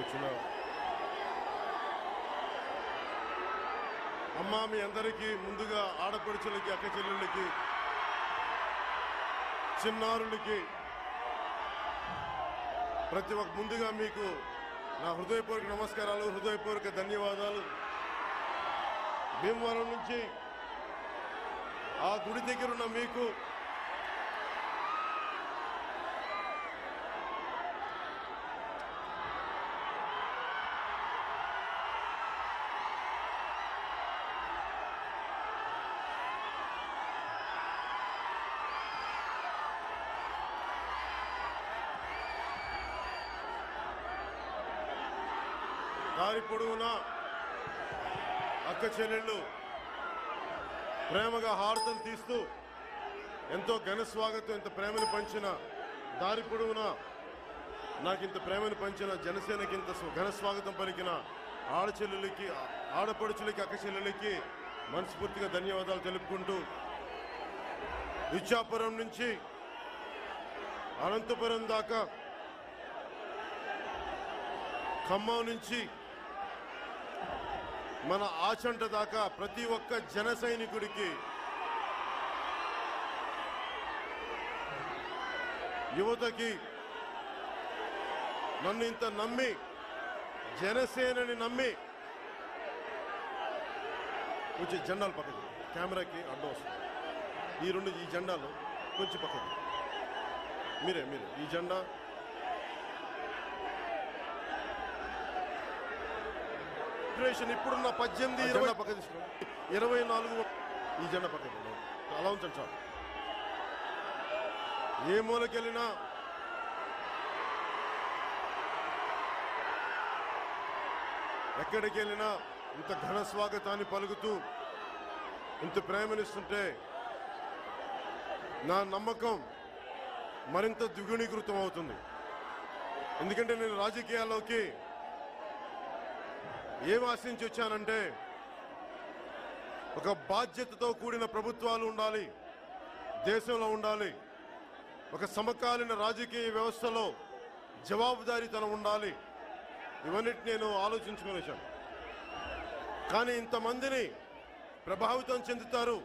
తీసుకొచ్చినాం అమ్మ మీ అందరికీ ముందుగా ఆడపడుచులకి అక్క చెల్లెళ్ళకి చిన్నారులకి ప్రతి ఒక్క ముందుగా మీకు నా హృదయపూర్వక నమస్కారాలు హృదయపూర్వక ధన్యవాదాలు. భీమవరం నుంచి ఆ గుడి దగ్గర ఉన్న మీకు దారి పొడవునా? అక్క చెల్లెళ్ళు ప్రేమగా హారతం తీస్తూ ఎంతో ఘన స్వాగతం ఇంత ప్రేమను పంచిన దారి పొడవునా? నాకు ఇంత ప్రేమను పంచిన జనసేనకి ఇంత ఘన స్వాగతం పలికిన ఆడచెల్లెలకి ఆడపడుచులకి అక్క చెల్లెలకి మనస్ఫూర్తిగా ధన్యవాదాలు తెలుపుకుంటూ ఇచ్చాపురం నుంచి అనంతపురం దాకా ఖమ్మం నుంచి మన ఆచంట దాకా ప్రతి ఒక్క జన సైనికుడికి యువతకి నన్ను ఇంత నమ్మి జనసేనని నమ్మి కొంచెం జెండాలు పక్కకి కెమెరాకి అడ్డం వస్తుంది. ఈ రెండు ఈ జెండాలు కొంచెం పక్కకు. మీరే మీరే ఈ జెండా ఫెడరేషన్ ఇప్పుడున్న పద్దెనిమిది ఇరవై పక్క తీసుకోండి ఇరవై నాలుగు ఈ జెండా పక్క. అలా ఉంచండి చాలు. ఏ మూలకెళ్ళినా ఎక్కడికి వెళ్ళినా ఇంత ఘన స్వాగతాన్ని పలుకుతూ ఇంత ప్రేమనిస్తుంటే నా నమ్మకం మరింత ద్విగుణీకృతం అవుతుంది. ఎందుకంటే నేను రాజకీయాల్లోకి ఏం ఆశించి వచ్చానంటే ఒక బాధ్యతతో కూడిన ప్రభుత్వాలు ఉండాలి దేశంలో ఉండాలి ఒక సమకాలీన రాజకీయ వ్యవస్థలో జవాబుదారీతనం ఉండాలి. ఇవన్నిటి నేను ఆలోచించుకొని వచ్చాను. కానీ ఇంతమందిని ప్రభావితం చెందుతారు